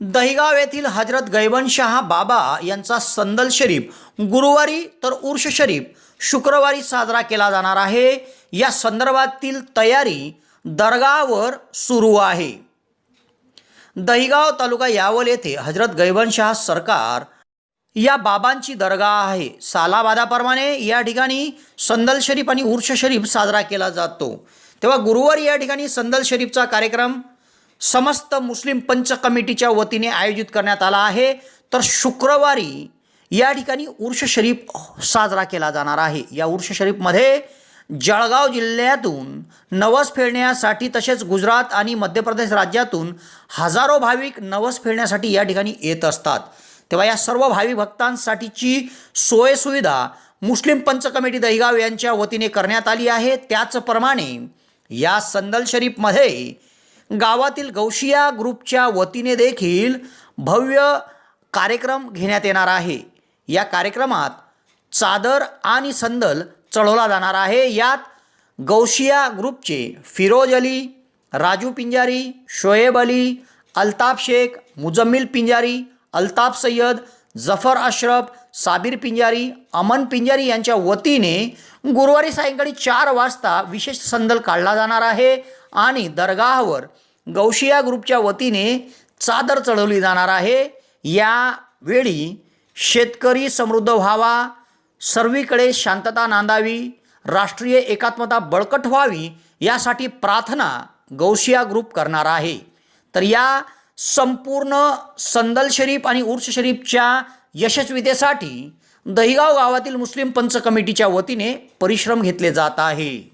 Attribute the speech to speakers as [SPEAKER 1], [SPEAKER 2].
[SPEAKER 1] दहिगाव येथील हजरत गैबनशहा बाबा यांचा संदल शरीफ गुरुवारी तर उर्ष शरीफ शुक्रवारी साजरा केला जाणार आहे. या संदर्भातील तयारी दर्गावर सुरू आहे. दहिगाव तालुका यावल येथे हजरत गैबनशहा सरकार या बाबांची दर्गाह आहे. सालाबादाप्रमाणे या ठिकाणी संदल शरीफ आणि उर्ष शरीफ साजरा केला जातो. तेव्हा गुरुवारी या ठिकाणी संदल शरीफचा कार्यक्रम समस्त मुस्लिम पंच कमिटीच्या वतीने आयोजित करण्यात आला आहे. तर शुक्रवारी या ठिकाणी उर्ष शरीफ साजरा केला जाणार आहे. या उर्ष शरीफमध्ये जळगाव जिल्ह्यातून नवस फेडण्यासाठी तसेच गुजरात आणि मध्य प्रदेश राज्यातून हजारो भाविक नवस फेडण्यासाठी या ठिकाणी येत असतात. तेव्हा या सर्व भावी भक्तांसाठीची सोयसुविधा मुस्लिम पंच कमिटी दहिगाव यांच्या वतीने करण्यात आली आहे. त्याचप्रमाणे या संदल शरीफमध्ये गावातील गौशिया ग्रुपच्या वतीने देखील भव्य कार्यक्रम घेण्यात येणार आहे. या कार्यक्रमात चादर आणि संदल चढवला जाणार आहे. यात गौशिया ग्रुपचे फिरोज अली राजू पिंजारी शोएब अली अल्ताफ शेख मुजम्मिल पिंजारी अल्ताफ सय्यद जफर अशरफ साबिर पिंजारी अमन पिंजारी यांच्या वतीने गुरुवारी सायंकाळी चार वाजता विशेष संदल काढला जाणार आहे. आणि दरगाहवर गौशिया ग्रुपच्या वतीने चादर चढवली जाणार आहे. यावेळी शेतकरी समृद्ध व्हावा सर्वीकडे शांतता नांदावी राष्ट्रीय एकात्मता बळकट व्हावी यासाठी प्रार्थना गौशिया ग्रुप करणार आहे. तर या संपूर्ण संदल शरीफ आणि उर्स शरीफच्या यशस्वीतेसाठी दहिगाव गावातील मुस्लिम पंच कमिटीच्या वतीने परिश्रम घेतले जात आहे.